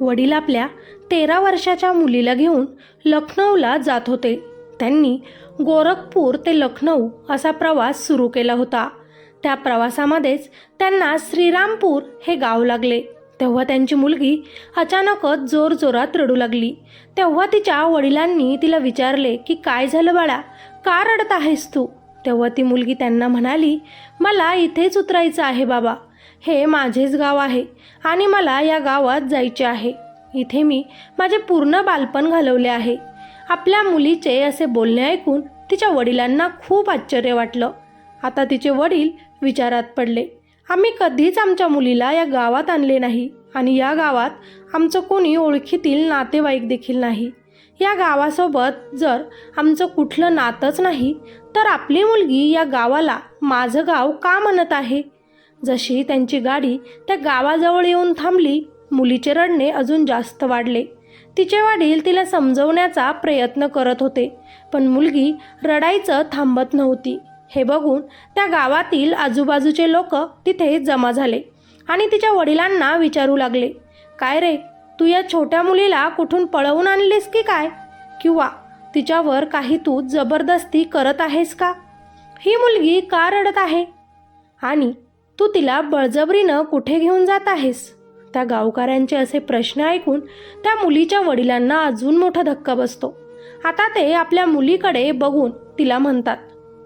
वडील आपल्या तेरा वर्षाच्या मुलीला घेऊन लखनौला जात होते. त्यांनी गोरखपूर ते लखनौ असा प्रवास सुरू केला होता. त्या प्रवासामध्येच त्यांना श्रीरामपूर हे गाव लागले. तेव्हा त्यांची मुलगी अचानकच जोरजोरात रडू लागली. तेव्हा तिच्या वडिलांनी तिला विचारले की काय झालं बाळा? का रडत आहेस तू? तेव्हा ती मुलगी त्यांना म्हणाली मला इथेच उतरायचं आहे बाबा. हे माझेच गाव आहे आणि मला या गावात जायचे आहे. इथे मी माझे पूर्ण बालपण घालवले आहे. आपल्या मुलीचे असे बोलणे ऐकून तिच्या वडिलांना खूप आश्चर्य वाटलं. आता तिचे वडील विचारात पडले आम्ही कधीच आमच्या मुलीला या गावात आणले नाही आणि या गावात आमचं कोणी ओळखीतील नातेवाईक देखील नाही. या गावासोबत जर आमचं कुठलं नातंच नाही तर आपली मुलगी या गावाला माझं गाव का म्हणत आहे? जशी त्यांची गाडी त्या गावाजवळ येऊन थांबली मुलीचे रडणे अजून जास्त वाढले. तिचे वडील तिला समजवण्याचा प्रयत्न करत होते पण मुलगी रडायचं थांबत नव्हती. हे बघून त्या गावातील आजूबाजूचे लोक तिथे जमा झाले आणि तिच्या वडिलांना विचारू लागले काय रे तू या छोट्या मुलीला कुठून पळवून आणलीस की काय? किंवा तिच्यावर काही तू जबरदस्ती करत आहेस का? ही मुलगी का रडत आहे? आणि तू तिला बळजबरीनं कुठे घेऊन जात आहेस? त्या गावकऱ्यांचे असे प्रश्न ऐकून त्या मुलीच्या वडिलांना अजून मोठा धक्का बसतो. आता ते आपल्या मुलीकडे बघून तिला म्हणतात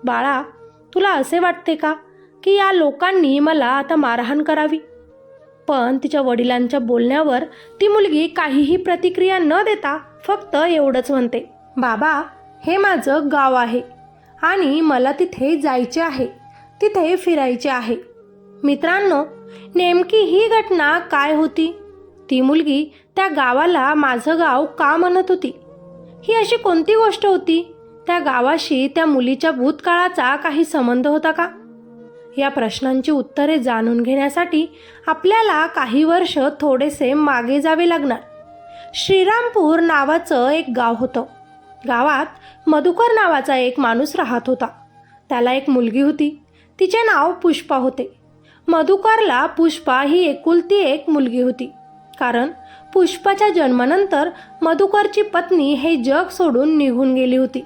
बाळा तुला असे वाटते का की या लोकांनी मला आता मारहाण करावी? पण तिच्या वडिलांच्या बोलण्यावर ती मुलगी काहीही प्रतिक्रिया न देता फक्त एवढंच म्हणते बाबा हे माझं गाव आहे आणि मला तिथे जायचे आहे. तिथे फिरायचे आहे. मित्रांनो नेमकी ही घटना काय होती? ती मुलगी त्या गावाला माझं गाव का म्हणत होती? ही अशी कोणती गोष्ट होती? त्या गावाशी त्या मुलीच्या भूतकाळाचा काही संबंध होता का? या प्रश्नांची उत्तरे जाणून घेण्यासाठी आपल्याला काही वर्ष थोडेसे मागे जावे लागणार. श्रीरामपूर नावाचं एक गाव होतं. गावात मधुकर नावाचा एक माणूस राहत होता. त्याला एक मुलगी होती. तिचे नाव पुष्पा होते. मधुकरला पुष्पा ही एकुलती एक मुलगी होती. कारण पुष्पाच्या जन्मानंतर मधुकरची पत्नी हे जग सोडून निघून गेली होती.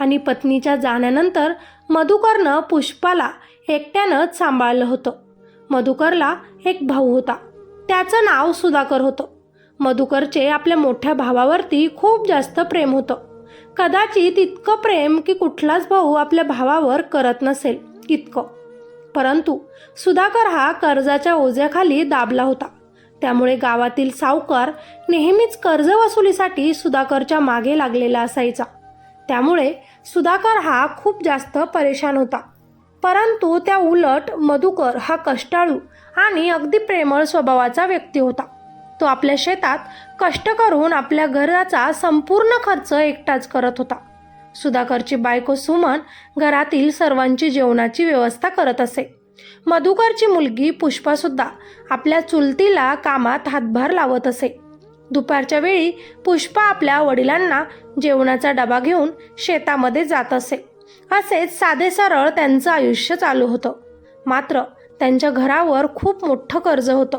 आणि पत्नीच्या जाण्यानंतर मधुकरनं पुष्पाला एकट्यानंच सांभाळलं होतं. मधुकरला एक भाऊ होता. त्याचं नाव सुधाकर होतं. मधुकरचे आपल्या मोठ्या भावावरती खूप जास्त प्रेम होतं. कदाचित इतकं प्रेम की कुठलाच भाऊ आपल्या भावावर करत नसेल. इतकं. परंतु सुधाकर हा कर्जाच्या ओझ्याखाली दाबला होता. त्यामुळे गावातील सावकार नेहमीच कर्ज वसुलीसाठी सुधाकरच्या मागे लागलेला असायचा. त्यामुळे सुधाकर हा खूप जास्त परेशान होता. परंतु त्या उलट मधुकर हा कष्टाळू आणि अगदी प्रेमळ स्वभावाचा व्यक्ती होता. तो आपल्या शेतात कष्ट करून आपल्या घराचा संपूर्ण खर्च एकटाच करत होता. सुधाकरची बायको सुमन घरातील सर्वांची जेवणाची व्यवस्था करत असे. मधुकरची मुलगी पुष्पासुद्धा आपल्या चुलतीला कामात हातभार लावत असे. दुपारच्या वेळी पुष्पा आपल्या वडिलांना जेवणाचा डबा घेऊन शेतामध्ये जात असे. असेच साधे सरळ त्यांचं आयुष्य चालू होतं. मात्र त्यांच्या घरावर खूप मोठं कर्ज होतं.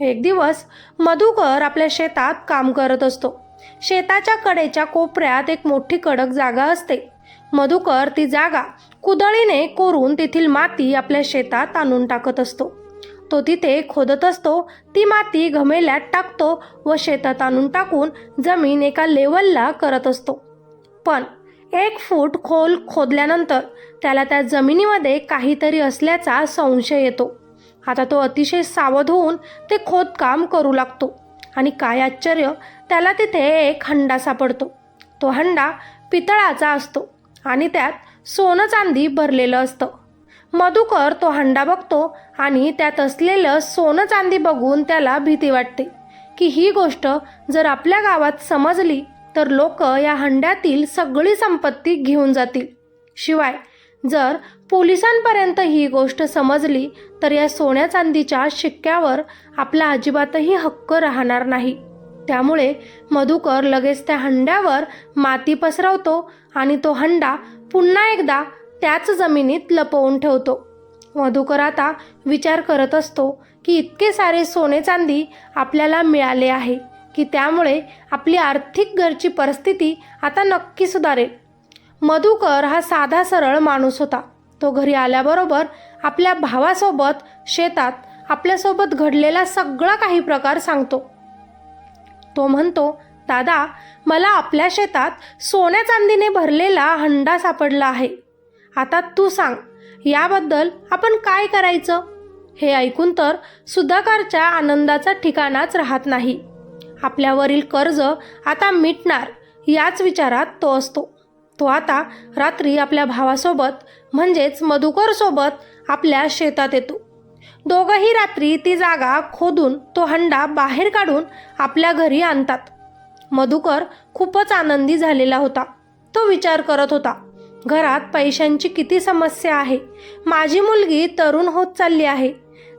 एक दिवस मधुकर आपल्या शेतात काम करत असतो. शेताच्या कडेच्या कोपऱ्यात एक मोठी कडक जागा असते. मधुकर ती जागा कुदळीने कोरून तेथील माती आपल्या शेतात आणून टाकत असतो. तो तिथे खोदत असतो ती माती घमेल्यात टाकतो व शेतात आणून टाकून जमीन एका लेवलला करत असतो. पण एक फूट खोल खोदल्यानंतर त्याला त्या जमिनीमध्ये काहीतरी असल्याचा संशय येतो. आता तो अतिशय सावध होऊन ते खोदकाम करू लागतो. आणि काय आश्चर्य त्याला तिथे एक हंडा सापडतो. तो हंडा पितळाचा असतो आणि त्यात सोनं चांदी भरलेलं असतं. मधुकर तो हंडा बघतो आणि त्यात असलेलं सोनं चांदी बघून त्याला भीती वाटते की ही गोष्ट जर आपल्या गावात समजली तर लोक या हंड्यातील सगळी संपत्ती घेऊन जातील. शिवाय जर पोलिसांपर्यंत ही गोष्ट समजली तर या सोन्या चांदीच्या शिक्क्यावर आपला अजिबातही हक्क राहणार नाही. त्यामुळे मधुकर लगेच त्या हंड्यावर माती पसरवतो आणि तो हंडा पुन्हा एकदा त्याच जमिनीत लपवून ठेवतो. मधुकर आता विचार करत असतो की इतके सारे सोने चांदी आपल्याला मिळाले आहे की त्यामुळे आपली आर्थिक घरची परिस्थिती आता नक्की सुधारेल. मधुकर हा साधा सरळ माणूस होता. तो घरी आल्याबरोबर आपल्या भावासोबत शेतात आपल्यासोबत घडलेला सगळा काही प्रकार सांगतो. तो म्हणतो दादा मला आपल्या शेतात सोन्या चांदीने भरलेला हंडा सापडला आहे. आता तू सांग याबद्दल आपण काय करायचं? हे ऐकून तर सुधाकरच्या आनंदाचा ठिकाणाच राहत नाही. आपल्यावरील कर्ज आता मिटणार याच विचारात तो असतो. तो आता रात्री आपल्या भावासोबत म्हणजेच मधुकरसोबत आपल्या शेतात येतो. दोघंही रात्री ती जागा खोदून तो हंडा बाहेर काढून आपल्या घरी आणतात. मधुकर खूपच आनंदी झालेला होता. तो विचार करत होता घरात पैशांची किती समस्या आहे? माझी मुलगी तरुण होत चालली आहे.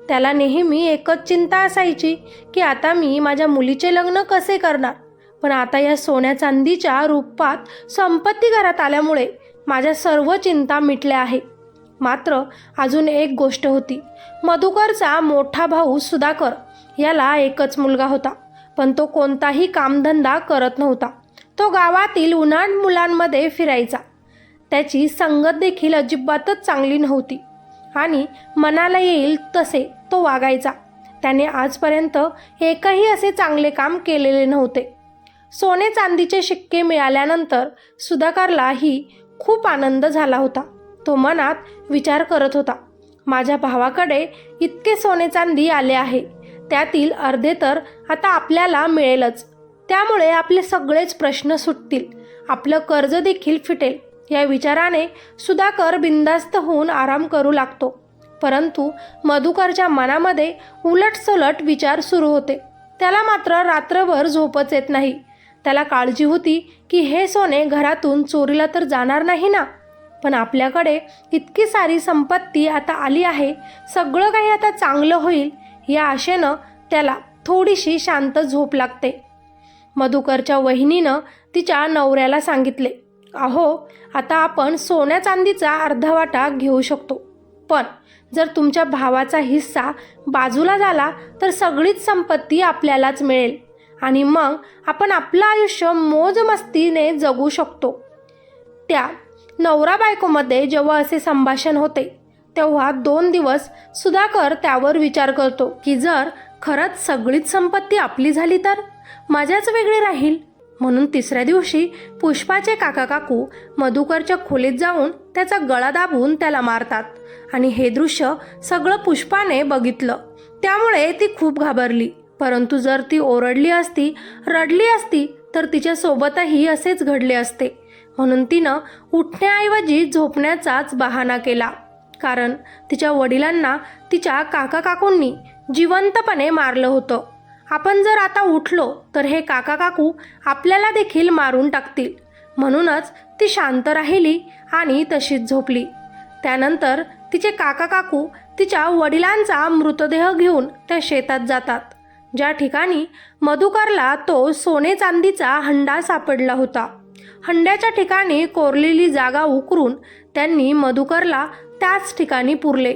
त्याला नेहमी एकच चिंता असायची की आता मी माझ्या मुलीचे लग्न कसे करणार? पण आता या सोन्या चांदीच्या रूपात संपत्ती घरात आल्यामुळे माझ्या सर्व चिंता मिटल्या आहे मात्र अजून एक गोष्ट होती. मधुकरचा मोठा भाऊ सुधाकर याला एकच मुलगा होता पण तो कोणताही कामधंदा करत नव्हता. तो गावातील उन्हाळ मुलांमध्ये फिरायचा. त्याची संगत देखील अजिबातच चांगली नव्हती. आणि मनाला येईल तसे तो वागायचा. त्याने आजपर्यंत एकही असे चांगले काम केलेले नव्हते. सोने चांदीचे शिक्के मिळाल्यानंतर सुधाकरलाही खूप आनंद झाला होता. तो मनात विचार करत होता. माझ्या भावाकडे इतके सोने चांदी आले आहे. त्यातील अर्धे तर आता आपल्याला मिळेलच. त्यामुळे आपले सगळेच प्रश्न सुटतील. आपलं कर्ज देखील फिटेल. या विचाराने सुधाकर बिंदास्त होऊन आराम करू लागतो. परंतु मधुकरच्या मनामध्ये उलटसलट विचार सुरू होते. त्याला मात्र रात्रभर झोपच येत नाही. त्याला काळजी होती की हे सोने घरातून चोरीला तर जाणार नाही ना? पण आपल्याकडे इतकी सारी संपत्ती आता आली आहे सगळं काही आता चांगलं होईल या आशेनं त्याला थोडीशी शांत झोप लागते. मधुकरच्या वहिनीनं तिच्या नवऱ्याला सांगितले अहो आता आपण सोन्या चांदीचा अर्धा वाटा घेऊ शकतो पण जर तुमच्या भावाचा हिस्सा बाजूला झाला तर सगळीच संपत्ती आपल्यालाच मिळेल आणि मग आपण आपलं आयुष्य मोजमस्तीने जगू शकतो. त्या नवरा बायकोमध्ये जेव्हा असे संभाषण होते तेव्हा दोन दिवस सुधाकर त्यावर विचार करतो की जर खरंच सगळीच संपत्ती आपली झाली तर? मजाच वेगळी राहील? म्हणून तिसऱ्या दिवशी पुष्पाचे काका काकू मधुकरच्या खोलीत जाऊन त्याचा गळा दाबून त्याला मारतात आणि हे दृश्य सगळं पुष्पाने बघितलं. त्यामुळे ती खूप घाबरली. परंतु जर ती ओरडली असती रडली असती तर तिच्यासोबतही असेच घडले असते. म्हणून तिनं उठण्याऐवजी झोपण्याचाच बहाणा केला. कारण तिच्या वडिलांना तिच्या काका काकूंनी जिवंतपणे मारलं होतं. आपण जर आता उठलो तर हे काका काकू आपल्याला देखील मारून टाकतील. म्हणूनच ती शांत राहिली आणि तशीच झोपली. त्यानंतर तिचे काका काकू तिच्या वडिलांचा मृतदेह घेऊन त्या शेतात जातात. ज्या ठिकाणी मधुकरला तो सोने चांदीचा हंडा सापडला होता. हंड्याच्या ठिकाणी कोरलेली जागा उकरून त्यांनी मधुकरला त्याच ठिकाणी पुरले.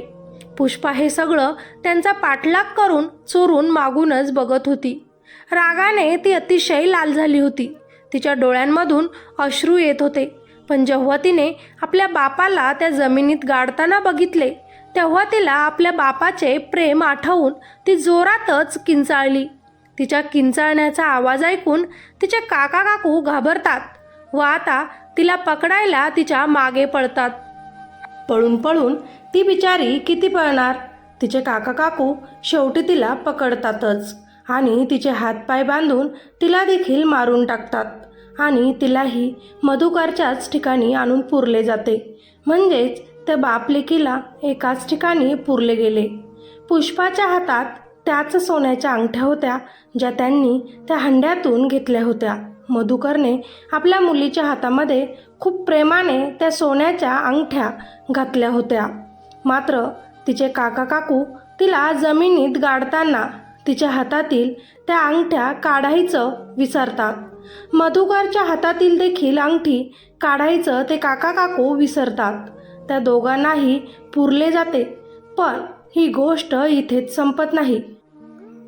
पुष्पा हे सगळं त्यांचा पाठलाग करून चोरून मागूनच बघत होती. रागाने ती अतिशय लाल झाली होती. तिच्या डोळ्यांमधून अश्रू येत होते. पण जेव्हा तिने आपल्या बापाला त्या जमिनीत गाडताना बघितले तेव्हा तिला आपल्या बापाचे प्रेम आठवून ती जोरातच किंचाळली. तिच्या किंचाळण्याचा आवाज ऐकून तिचे काका काकू घाबरतात. व आता तिला पकडायला तिच्यामागे पळतात. पळून पळून ती बिचारी किती पळणार? तिचे काका काकू शेवटी तिला पकडतातच आणि तिचे हातपाय बांधून तिला देखील मारून टाकतात आणि तिलाही मधुकरच्याच ठिकाणी आणून पुरले जाते. म्हणजेच त्या बापलेकीला एकाच ठिकाणी पुरले गेले. पुष्पाच्या हातात त्याच सोन्याच्या अंगठ्या होत्या ज्या त्यांनी त्या हंड्यातून घेतल्या होत्या. मधुकरने आपल्या मुलीच्या हातामध्ये खूप प्रेमाने त्या सोन्याच्या अंगठ्या घातल्या होत्या. मात्र तिचे काका काकू तिला जमिनीत गाडताना तिच्या हातातील त्या अंगठ्या काढायचं विसरतात. मधुकरच्या हातातील देखील अंगठी काढायचं ते काका काकू विसरतात. त्या दोघांनाही पुरले जाते पण ही गोष्ट इथेच संपत नाही.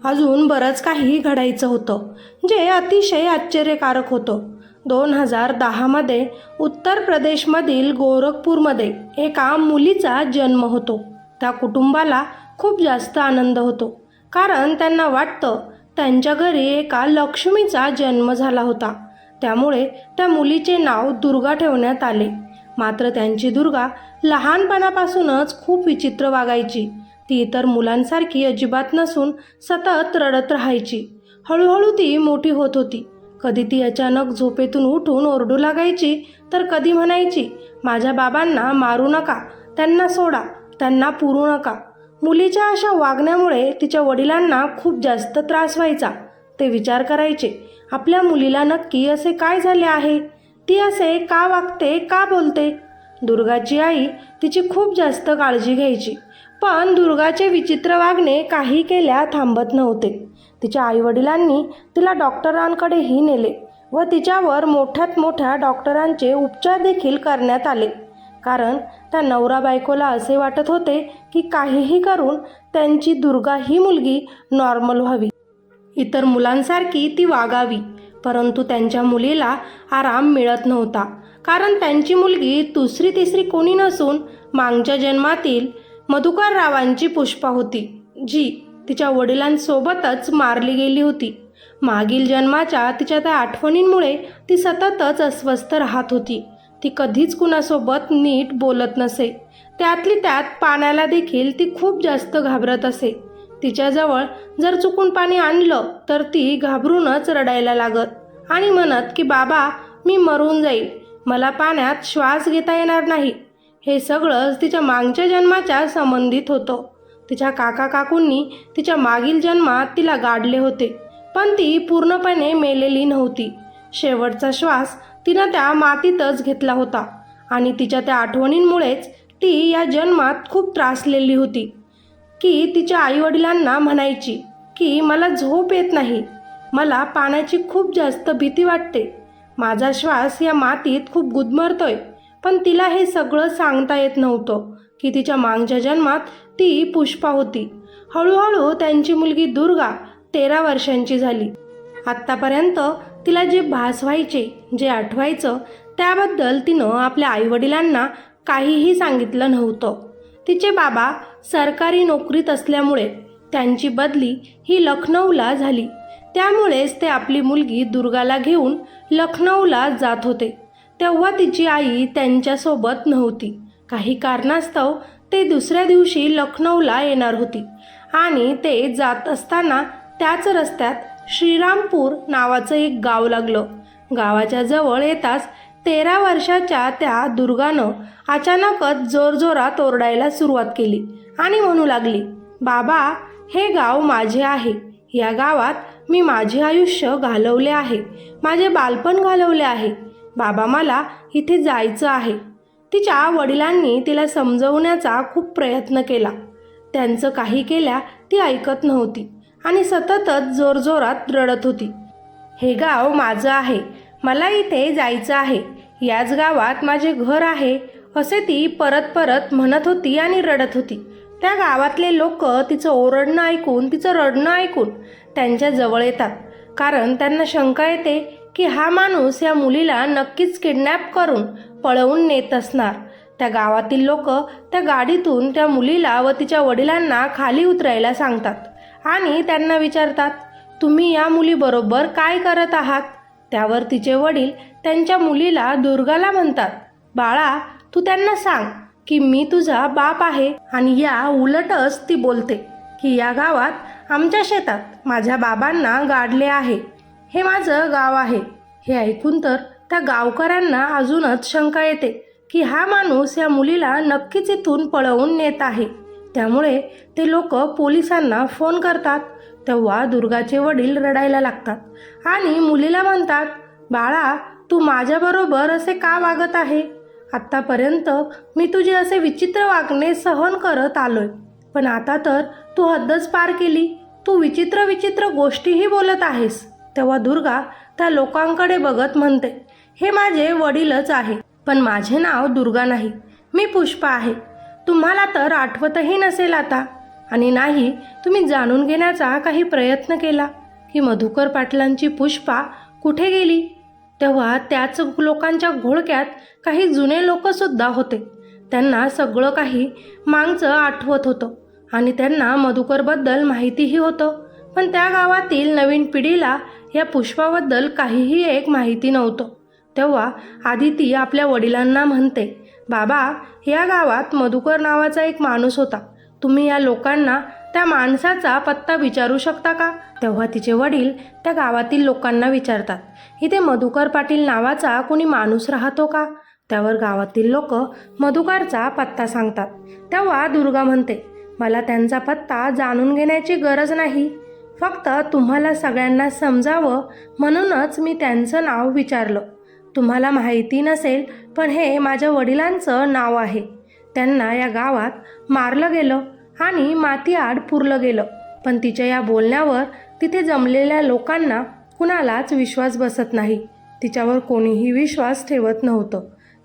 अजून बरंच काही घडायचं होतं जे अतिशय आश्चर्यकारक होतं. दोन हजार दहामध्ये उत्तर प्रदेशमधील गोरखपूरमध्ये एका मुलीचा जन्म होतो. त्या कुटुंबाला खूप जास्त आनंद होतो कारण त्यांना वाटतं त्यांच्या घरी एका लक्ष्मीचा जन्म झाला होता. त्यामुळे त्या मुलीचे नाव दुर्गा ठेवण्यात आले. मात्र त्यांची दुर्गा लहानपणापासूनच खूप विचित्र वागायची. ती इतर मुलांसारखी अजिबात नसून सतत रडत राहायची. हळूहळू ती मोठी होत होती. कधी ती अचानक झोपेतून उठून ओरडू लागायची तर कधी म्हणायची माझ्या बाबांना मारू नका त्यांना सोडा त्यांना पुरू नका. मुलीच्या अशा वागण्यामुळे तिच्या वडिलांना खूप जास्त त्रास व्हायचा. ते विचार करायचे आपल्या मुलीला नक्की असे काय झाले आहे? ती असे का वागते का बोलते? दुर्गाची आई तिची खूप जास्त काळजी घ्यायची. पण दुर्गाचे विचित्र वागणे काही केल्या थांबत नव्हते. तिच्या आईवडिलांनी तिला डॉक्टरांकडेही नेले व तिच्यावर मोठ्यात मोठ्या डॉक्टरांचे उपचार देखील करण्यात आले. कारण त्या नवरा बायकोला असे वाटत होते की काहीही करून त्यांची दुर्गा ही मुलगी नॉर्मल व्हावी. इतर मुलांसारखी ती वागावी परंतु त्यांच्या मुलीला आराम मिळत नव्हता. कारण त्यांची मुलगी दुसरी तिसरी कोणी नसून मागच्या जन्मातील मधुकर रावांची पुष्पा होती जी तिच्या वडिलांसोबतच मारली गेली होती. मागील जन्माच्या तिच्या त्या आठवणींमुळे ती सततच अस्वस्थ राहत होती. ती कधीच कुणासोबत नीट बोलत नसे. त्यातली त्यात पाण्याला देखील ती खूप जास्त घाबरत असे. तिच्याजवळ जर चुकून पाणी आणलं तर ती घाबरूनच रडायला लागत आणि म्हणत की बाबा मी मरून जाईल. मला पाण्यात श्वास घेता येणार नाही. हे सगळंच तिच्या मागच्या जन्माच्या संबंधित होतं. तिच्या काका काकूंनी तिच्या मागील जन्मात तिला गाडले होते पण ती पूर्णपणे मेलेली नव्हती. शेवटचा श्वास तिनं त्या मातीतच घेतला होता आणि तिच्या त्या आठवणींमुळेच ती या जन्मात खूप त्रासलेली होती. की तिच्या आईवडिलांना म्हणायची की मला झोप येत नाही मला पाण्याची खूप जास्त भीती वाटते. माझा श्वास या मातीत खूप गुदमरतोय. पण तिला हे सगळं सांगता येत नव्हतं की तिच्या मागच्या जन्मात ती पुष्पा होती. हळूहळू त्यांची मुलगी दुर्गा तेरा वर्षांची झाली. आत्तापर्यंत तिला जे भास व्हायचे जे आठवायचं त्याबद्दल तिनं आपल्या आईवडिलांना काहीही सांगितलं नव्हतं. तिचे बाबा सरकारी नोकरीत असल्यामुळे त्यांची बदली ही लखनौला झाली. त्यामुळेच ते आपली मुलगी दुर्गाला घेऊन लखनौला जात होते. तेव्हा तिची आई त्यांच्यासोबत नव्हती. काही कारणास्तव ते दुसऱ्या दिवशी लखनौला येणार होती आणि ते जात असताना त्याच रस्त्यात श्रीरामपूर नावाचं एक गाव लागलं. गावाच्या जवळ येताच तेरा वर्षाच्या त्या दुर्गानं अचानकच जोरजोरात ओरडायला सुरुवात केली आणि म्हणू लागली बाबा हे गाव माझे आहे. या गावात मी माझे आयुष्य घालवले आहे. माझे बालपण घालवले आहे. बाबा मला इथे जायचं आहे. तिच्या वडिलांनी तिला समजवण्याचा खूप प्रयत्न केला. त्यांचं काही केल्या ती ऐकत नव्हती आणि सततच जोरजोरात रडत होती. हे गाव माझं आहे. मला इथे जायचं आहे. याच गावात माझे घर आहे असे ती परत परत म्हणत होती आणि रडत होती. त्या गावातले लोक तिचं ओरडणं ऐकून तिचं रडणं ऐकून त्यांच्या जवळ येतात. कारण त्यांना शंका येते की हा माणूस या मुलीला नक्कीच किडनॅप करून पळवून नेत असणार. त्या गावातील लोक त्या गाडीतून त्या मुलीला व तिच्या वडिलांना खाली उतरायला सांगतात आणि त्यांना विचारतात तुम्ही या मुलीबरोबर काय करत आहात? त्यावर तिचे वडील त्यांच्या मुलीला दुर्गाला म्हणतात बाळा तू त्यांना सांग की मी तुझा बाप आहे आणि या उलटच ती बोलते की या गावात आमच्या शेतात माझ्या बाबांना गाडले आहे. हे माझं गाव आहे. हे ऐकून तर त्या गावकऱ्यांना अजूनच शंका येते की हा माणूस या मुलीला नक्कीच इथून पळवून नेत आहे. त्यामुळे ते लोक पोलिसांना फोन करतात. तेव्हा दुर्गाचे वडील रडायला लागतात आणि मुलीला म्हणतात बाळा तू माझ्याबरोबर असे का वागत आहे? आत्तापर्यंत मी तुझे असे विचित्र वागणे सहन करत आलोय. पण आता तर तू हद्दच पार केली. तू विचित्र विचित्र गोष्टीही बोलत आहेस. तेव्हा दुर्गा त्या लोकांकडे बघत म्हणते हे माझे वडीलच आहे पण माझे नाव दुर्गा नाही. मी पुष्पा आहे. तुम्हाला तर आठवतही नसेल आता. आणि नाही तुम्ही जाणून घेण्याचा काही प्रयत्न केला की मधुकर पाटलांची पुष्पा कुठे गेली? तेव्हा त्याच लोकांच्या घोळक्यात काही जुने लोकसुद्धा होते. त्यांना सगळं काही मागचं आठवत होतं. आणि त्यांना मधुकरबद्दल माहितीही होतं. पण त्या गावातील नवीन पिढीला या पुष्पाबद्दल काहीही एक माहिती नव्हतं. तेव्हा आदिती आपल्या वडिलांना म्हणते बाबा या गावात मधुकर नावाचा एक माणूस होता. तुम्ही या लोकांना त्या माणसाचा पत्ता विचारू शकता का? तेव्हा तिचे वडील त्या गावातील लोकांना विचारतात इथे मधुकर पाटील नावाचा कोणी माणूस राहतो का? त्यावर गावातील लोक मधुकरचा पत्ता सांगतात. तेव्हा दुर्गा म्हणते मला त्यांचा पत्ता जाणून घेण्याची गरज नाही. फक्त तुम्हाला सगळ्यांना समजावं म्हणूनच मी त्यांचं नाव विचारलं. तुम्हाला माहिती नसेल पण हे माझ्या वडिलांचं नाव आहे. त्यांना या गावात मारलं गेलं आणि मातीआड पुरलं गेलं. पण तिच्या या बोलण्यावर तिथे जमलेल्या लोकांना कुणालाच विश्वास बसत नाही. तिच्यावर कोणीही विश्वास ठेवत नव्हतं.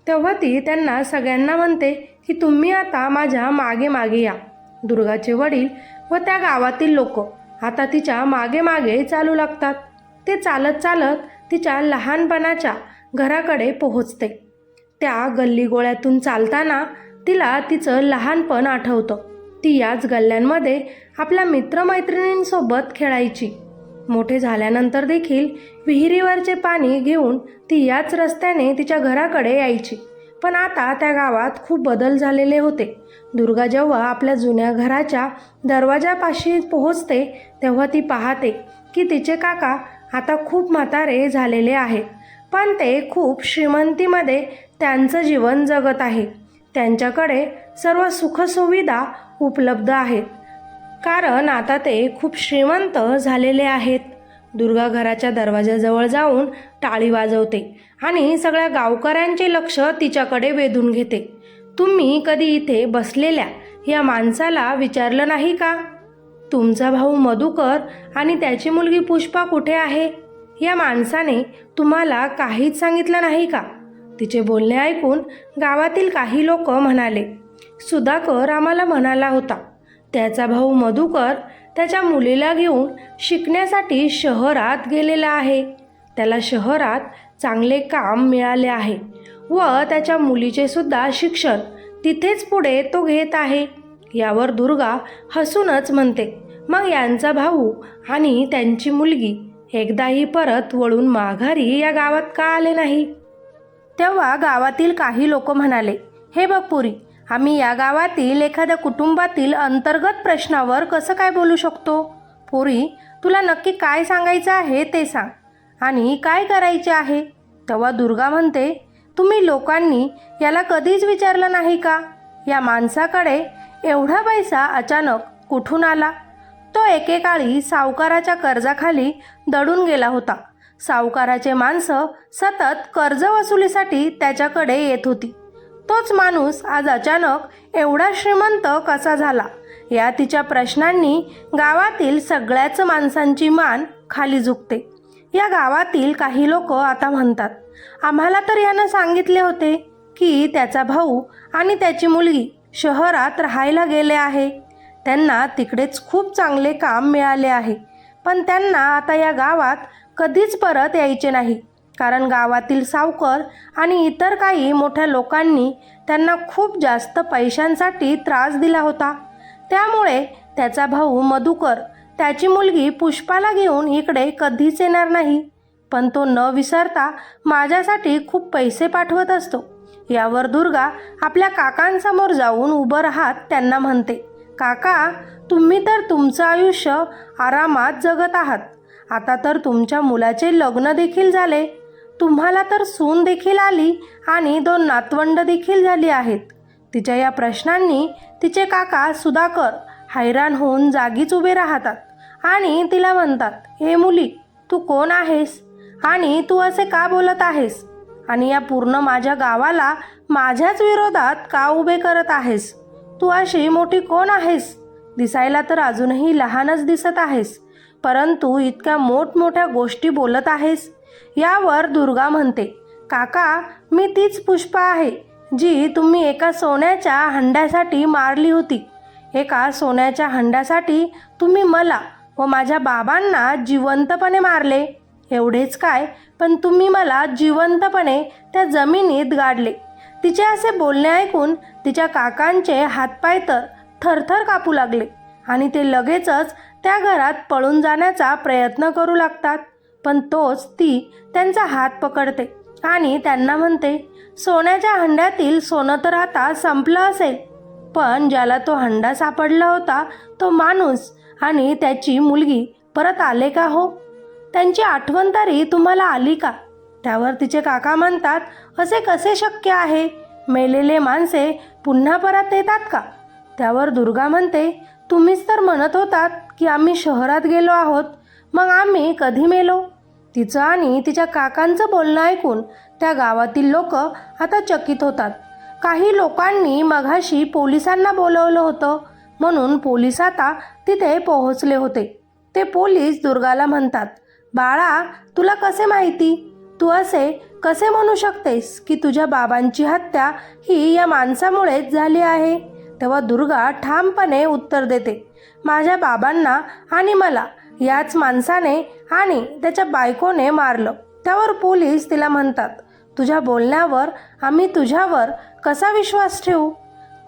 तेव्हा ती त्यांना सगळ्यांना म्हणते की तुम्ही आता माझ्या मागे मागे या. दुर्गाचे वडील व त्या गावातील लोक आता तिच्यामागे मागे चालू लागतात. ते चालत चालत तिच्या लहानपणाच्या घराकडे पोहोचते. त्या गल्लीगोळ्यातून चालताना तिला तिचं लहानपण आठवतं. ती याच गल्ल्यांमध्ये आपल्या मित्रमैत्रिणींसोबत खेळायची. मोठे झाल्यानंतर देखील विहिरीवरचे पाणी घेऊन ती याच रस्त्याने तिच्या घराकडे यायची. पण आता त्या गावात खूप बदल झालेले होते. दुर्गा जेव्हा आपल्या जुन्या घराच्या दरवाजापाशी पोहोचते तेव्हा ती पाहते की तिचे काका आता खूप म्हातारे झालेले आहेत पण ते खूप श्रीमंतीमध्ये त्यांचं जीवन जगत आहे. त्यांच्याकडे सर्व सुखसुविधा उपलब्ध आहेत. कारण आता ते खूप श्रीमंत झालेले आहेत. दुर्गा घराच्या दरवाजाजवळ जाऊन टाळी वाजवते आणि सगळ्या गावकऱ्यांचे लक्ष तिच्याकडे वेधून घेते. तुम्ही कधी इथे बसलेल्या या माणसाला विचारलं नाही का? तुमचा भाऊ मधुकर आणि त्याची मुलगी पुष्पा कुठे आहे? या माणसाने तुम्हाला काहीच सांगितलं नाही का? तिचे बोलणे ऐकून गावातील काही लोक म्हणाले सुधाकर आम्हाला म्हणाला होता त्याचा भाऊ मधुकर त्याच्या मुलीला घेऊन शिकण्यासाठी शहरात गेलेला आहे. त्याला शहरात चांगले काम मिळाले आहे व त्याच्या मुलीचे सुद्धा शिक्षण तिथेच पुढे तो घेत आहे. यावर दुर्गा हसूनच म्हणते मग यांचा भाऊ आणि त्यांची मुलगी एकदाही परत वळून माघारी या गावात का आले नाही? तेव्हा गावातील काही लोक म्हणाले हे बघ पुरी आम्ही या गावातील एखाद्या कुटुंबातील अंतर्गत प्रश्नावर कसं काय बोलू शकतो? पोरी तुला नक्की काय सांगायचं आहे ते सांग. आणि काय करायचे आहे? तेव्हा दुर्गा म्हणते तुम्ही लोकांनी याला कधीच विचारलं नाही का? या माणसाकडे एवढा पैसा अचानक कुठून आला? तो एकेकाळी सावकाराच्या कर्जाखाली दडून गेला होता. सावकाराचे माणसं सतत कर्ज वसुलीसाठी त्याच्याकडे येत होती. तोच माणूस आज अचानक एवढा श्रीमंत कसा झाला? या तिच्या प्रश्नांनी गावातील सगळ्याच माणसांची मान खाली झुकते. या गावातील काही लोक आता म्हणतात आम्हाला तर यानं सांगितले होते की त्याचा भाऊ आणि त्याची मुलगी शहरात राहायला गेले आहे. त्यांना तिकडेच खूप चांगले काम मिळाले आहे. पण त्यांना आता या गावात कधीच परत यायचे नाही. कारण गावातील सावकर आणि इतर काही मोठ्या लोकांनी त्यांना खूप जास्त पैशांसाठी त्रास दिला होता. त्यामुळे त्याचा भाऊ मधुकर त्याची मुलगी पुष्पाला घेऊन इकडे कधीच येणार नाही. पण तो न विसरता माझ्यासाठी खूप पैसे पाठवत असतो. यावर दुर्गा आपल्या काकांसमोर जाऊन उभं राहत त्यांना म्हणते काका तुम्ही तर तुमचं आयुष्य आरामात जगत आहात. आता तर तुमच्या मुलाचे लग्न देखील झाले. तुम्हाला तर सून देखील आली आणि दोन नातवंड देखील झाली आहेत. तिच्या या प्रश्नांनी तिचे काका सुधाकर हैराण होऊन जागीच उभे राहतात आणि तिला म्हणतात हे मुली तू कोण आहेस? आणि तू असे का बोलत आहेस? आणि या पूर्ण माझ्या गावाला माझ्याच विरोधात का उभे करत आहेस? तू अशी मोठी कोण आहेस? दिसायला तर अजूनही लहानच दिसत आहेस परंतु इतक्या मोठमोठ्या गोष्टी बोलत आहेस? यावर दुर्गा म्हणते काका मी तीच पुष्पा आहे जी तुम्ही एका सोन्याच्या हंड्यासाठी मारली होती. एका सोन्याच्या हंड्यासाठी तुम्ही मला व माझ्या बाबांना जिवंतपणे मारले. एवढेच काय पण तुम्ही मला जिवंतपणे त्या जमिनीत गाडले. तिचे असे बोलणे ऐकून तिच्या काकांचे हातपाय तर थरथर कापू लागले आणि ते लगेचच त्या घरात पळून जाण्याचा प्रयत्न करू लागतात. पण तोच ती त्यांचा हात पकडते आणि त्यांना म्हणते सोन्याच्या हंड्यातील सोनं तर आता संपलं असेल पण ज्याला तो हंडा सापडला होता तो माणूस आणि त्याची मुलगी परत आले का हो? त्यांची आठवण तरी तुम्हाला आली का? त्यावर तिचे काका म्हणतात असे कसे शक्य आहे? मेलेले माणसे पुन्हा परत येतात का? त्यावर दुर्गा म्हणते तुम्हीच तर म्हणत होतात की आम्ही शहरात गेलो आहोत मग आम्ही कधी मेलो? तिचं आणि तिच्या काकांचं बोलणं ऐकून त्या गावातील लोक आता चकित होतात. काही लोकांनी मघाशी पोलिसांना बोलवलं होतं. म्हणून पोलीस आता तिथे पोहोचले होते. ते पोलीस दुर्गाला म्हणतात बाळा तुला कसे माहिती? तू असे कसे म्हणू शकतेस की तुझ्या बाबांची हत्या ही या माणसामुळेच झाली आहे? तेव्हा दुर्गा ठामपणे उत्तर देते माझ्या बाबांना आणि मला याच माणसाने आणि त्याच्या बायकोने मारलं. त्यावर पोलीस तिला म्हणतात तुझ्या बोलण्यावर आम्ही तुझ्यावर कसा विश्वास ठेवू?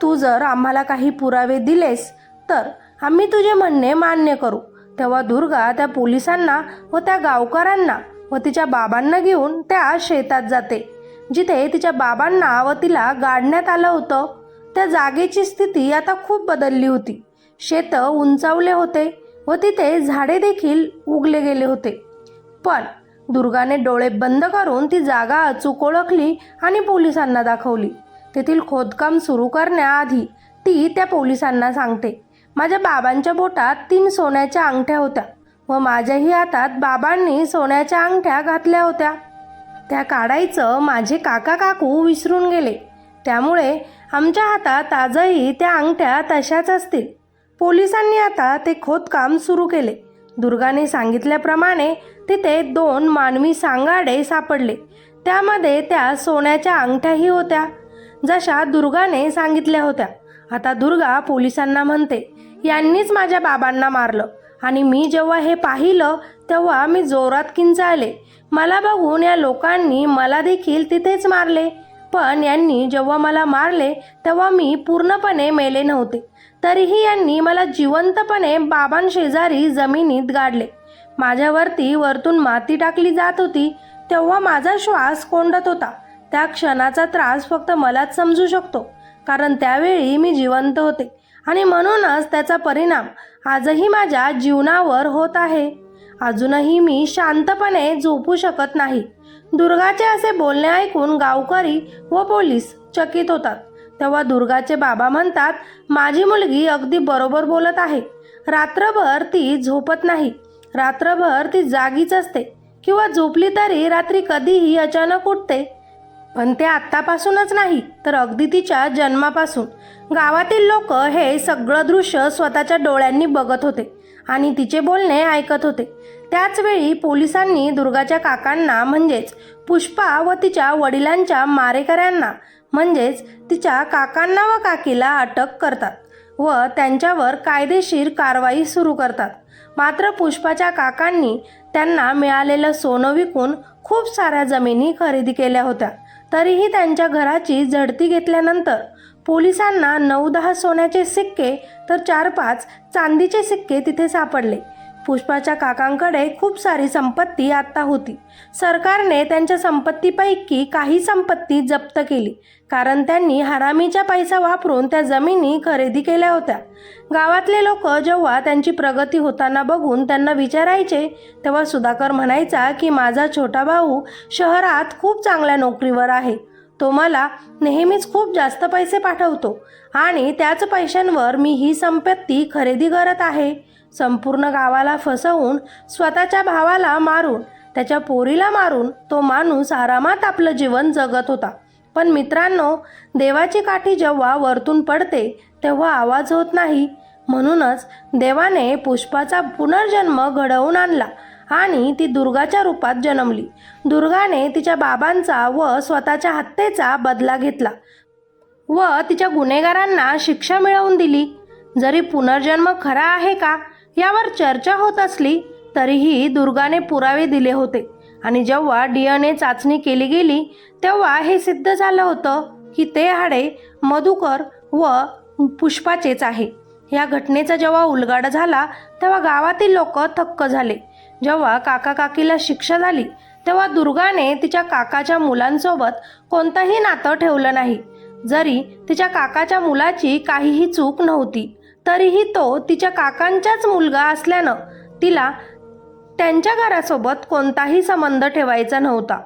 तू जर आम्हाला काही पुरावे दिलेस तर आम्ही तुझे म्हणणे मान्य करू. तेव्हा दुर्गा त्या पोलिसांना व त्या गावकऱ्यांना व तिच्या बाबांना घेऊन त्या शेतात जाते जिथे तिच्या बाबांना व तिला गाडण्यात आलं होतं. त्या जागेची स्थिती आता खूप बदलली होती. शेत उंचावले होते. व तिथे झाडे देखील उगले गेले होते. पण दुर्गाने डोळे बंद करून ती जागा अचूक ओळखली आणि पोलिसांना दाखवली. तेथील खोदकाम सुरू करण्याआधी ती त्या पोलिसांना सांगते माझ्या बाबांच्या बोटात तीन सोन्याच्या अंगठ्या होत्या व माझ्याही हातात बाबांनी सोन्याच्या अंगठ्या घातल्या होत्या. त्या काढायचं माझे काका काकू विसरून गेले. त्यामुळे आमच्या हातात आजही त्या अंगठ्या तशाच असतील. पोलिसांनी आता ते खोदकाम सुरू केले. दुर्गाने सांगितल्याप्रमाणे तिथे दोन मानवी सांगाडे सापडले. त्यामध्ये त्या सोन्याच्या अंगठ्याही होत्या जशा दुर्गाने सांगितल्या होत्या. आता दुर्गा पोलिसांना म्हणते यांनीच माझ्या बाबांना मारलं आणि मी जेव्हा हे पाहिलं तेव्हा मी जोरात किंचाळले. मला बघून या लोकांनी मला देखील तिथेच मारले. पण यांनी जेव्हा मला मारले तेव्हा मी पूर्णपणे मेले नव्हते. तरीही यांनी मला जिवंतपणे बाबांशेजारी जमिनीत गाडले. माझ्यावरती वरतून माती टाकली जात होती तेव्हा माझा श्वास कोंडत होता. त्या क्षणाचा त्रास फक्त मलाच समजू शकतो कारण त्यावेळी मी जिवंत होते. आणि म्हणूनच त्याचा परिणाम आजही माझ्या जीवनावर होत आहे. अजूनही मी शांतपणे झोपू शकत नाही. दुर्गाचे असे बोलणे ऐकून गावकरी व पोलीस चकित होतात. तेव्हा दुर्गाचे बाबा म्हणतात माझी मुलगी अगदी बरोबर बोलत आहे. रात्रभर ती झोपत नाही. रात्रभर ती जागीच असते. किंवा झोपली तरी रात्री कधीही अचानक उठते. पण ते आत्तापासूनच नाही तर अगदी तिच्या जन्मापासून. गावातील लोक हे सगळं दृश्य स्वतःच्या डोळ्यांनी बघत होते आणि तिचे बोलणे ऐकत होते. त्याचवेळी पोलिसांनी दुर्गाच्या काकांना म्हणजेच पुष्पा व तिच्या वडिलांच्या मारेकऱ्यांना म्हणजेच तिच्या काकांना व काकीला अटक करतात व त्यांच्यावर कायदेशीर कारवाई सुरू करतात. मात्र पुष्पाच्या काकांनी त्यांना मिळालेलं सोनं विकून खूप साऱ्या जमिनी खरेदी केल्या होत्या. तरीही त्यांच्या घराची झडती घेतल्यानंतर पोलिसांना नऊ दहा सोन्याचे सिक्के तर चार पाच चांदीचे सिक्के तिथे सापडले. पुष्पाच्या काकांकडे खूप सारी संपत्ती आत्ता होती. सरकारने त्यांच्या संपत्तीपैकी काही संपत्ती जप्त केली कारण त्यांनी हरामीचा पैसा वापरून त्या जमिनी खरेदी केल्या होत्या. गावातले लोक जेव्हा त्यांची प्रगती होताना बघून त्यांना विचारायचे तेव्हा सुधाकर म्हणायचा की माझा छोटा भाऊ शहरात खूप चांगल्या नोकरीवर आहे. तो मला नेहमीच खूप जास्त पैसे पाठवतो आणि त्याच पैशांवर मी ही संपत्ती खरेदी करत आहे. संपूर्ण गावाला फसवून स्वतःच्या भावाला मारून त्याच्या पोरीला मारून तो माणूस आरामात आपलं जीवन जगत होता. पण मित्रांनो देवाची काठी जेव्हा वरतून पडते तेव्हा आवाज होत नाही. म्हणूनच देवाने पुष्पाचा पुनर्जन्म घडवून आणला आणि ती दुर्गाच्या रूपात जन्मली. दुर्गाने तिच्या बाबांचा व स्वतःच्या हत्येचा बदला घेतला व तिच्या गुन्हेगारांना शिक्षा मिळवून दिली. जरी पुनर्जन्म खरा आहे का यावर चर्चा होत असली तरीही दुर्गाने पुरावे दिले होते. आणि जेव्हा डी एन ए चाचणी केली गेली तेव्हा हे सिद्ध झालं होतं की ते हाडे मधुकर व पुष्पाचेच आहे. या घटनेचा जेव्हा उलगाडा झाला तेव्हा गावातील लोक थक्क झाले. जेव्हा काका काकीला शिक्षा झाली तेव्हा दुर्गाने तिच्या काकाच्या मुलांसोबत कोणतंही नातं ठेवलं नाही. जरी तिच्या काकाच्या मुलाची काहीही चूक नव्हती तरीही तो तिच्या काकांचाच मुलगा असल्यानं तिला त्यांच्या घरासोबत कोणताही संबंध ठेवायचा नव्हता.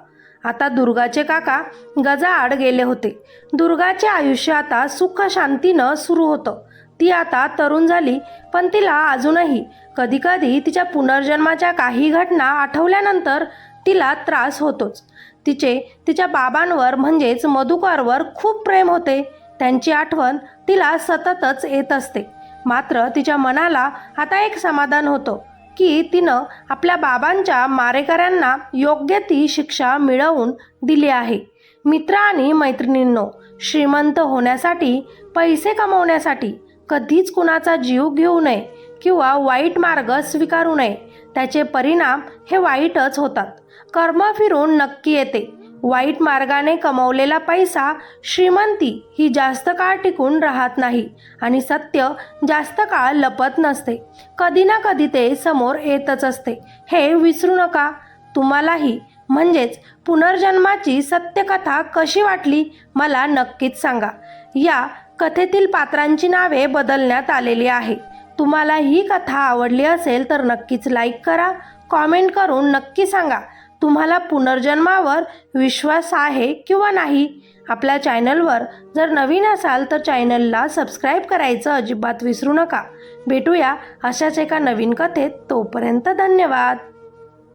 आता दुर्गाचे काका गजाआड गेले होते. दुर्गाचे आयुष्य आता सुख शांतीनं सुरू होतं. ती आता तरुण झाली पण तिला अजूनही कधीकधी तिच्या पुनर्जन्माच्या काही घटना आठवल्यानंतर तिला त्रास होतोच. तिचे तिच्या बाबांवर म्हणजेच मधुकरवर खूप प्रेम होते. त्यांची आठवण तिला सततच येत असते. मात्र तिच्या मनाला आता एक समाधान होतं की तिनं आपल्या बाबांच्या मारेकऱ्यांना योग्य ती शिक्षा मिळवून दिली आहे. मित्र आणि मैत्रिणींनो श्रीमंत होण्यासाठी पैसे कमवण्यासाठी कधीच कुणाचा जीव घेऊ नये किंवा वाईट मार्ग स्वीकारू नये त्याचे परिणाम हे वाईटच होतात. कर्म फिरून नक्की येते. वाईट मार्गाने कमवलेला पैसा श्रीमंती ही जास्त काळ टिकून राहत नाही आणि सत्य जास्त काळ लपत नसते. कधी ना कधी ते समोर येतच असते. हे विसरू नका. तुम्हालाही. म्हणजेच पुनर्जन्माची सत्यकथा कशी वाटली मला नक्कीच सांगा. या कथेतील पात्रांची नावे बदलण्यात आलेली आहे. तुम्हाला ही कथा आवडली असेल तर नक्कीच लाईक करा. कॉमेंट करून नक्की सांगा. तुम्हाला पुनर्जन्मावर विश्वास आहे किंवा नाही आपल्या चॅनलवर जर नवीन असाल तर चॅनलला सबस्क्राईब करायचं अजिबात विसरू नका. भेटूया अशाच एका नवीन कथेत. तोपर्यंत धन्यवाद.